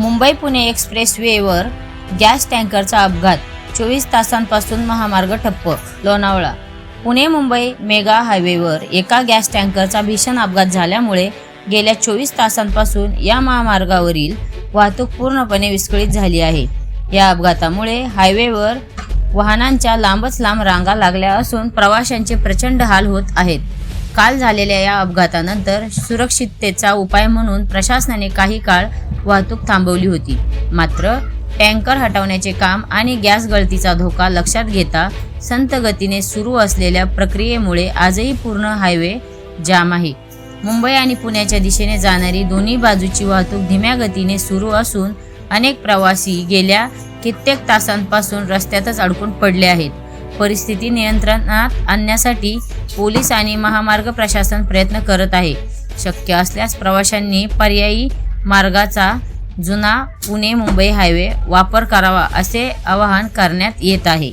मुंबई पुणे एक्सप्रेस वेवर गॅस टँकरचा अपघात चोवीस तासांपासून महामार्ग ठप्प लोणावळा. पुणे मुंबई मेगा हायवेवर एका गॅस टँकरचा भीषण अपघात झाल्यामुळे गेल्या चोवीस तासांपासून या महामार्गावरील वाहतूक पूर्णपणे विस्कळीत झाली आहे. या अपघातामुळे हायवेवर वाहनांच्या लांबच लांब रांगा लागल्या असून प्रवाशांचे प्रचंड हाल होत आहेत. काल झालेल्या या अपघातानंतर सुरक्षिततेचा उपाय म्हणून प्रशासनाने काही काळ वाहतूक थांबवली होती. मात्र टँकर हटवण्याचे काम आणि गॅस गळतीचा धोका लक्षात घेता संत गतीने सुरू असलेल्या प्रक्रियेमुळे आजही पूर्ण हायवे जाम आहे. मुंबई आणि पुण्याच्या दिशेने जाणारी दोन्ही बाजूची वाहतूक धीम्या गतीने सुरू असून अनेक प्रवासी गेल्या कित्येक तासांपासून रस्त्यातच अडकून पडले आहेत. परिस्थिती नियंत्रणात आणण्यासाठी पोलीस आणि महामार्ग प्रशासन प्रयत्न करत आहे. शक्य असल्यास प्रवाशांनी पर्यायी मार्गाचा जुना पुणे मुंबई हायवे वापर करावा असे आवाहन करण्यात येत आहे.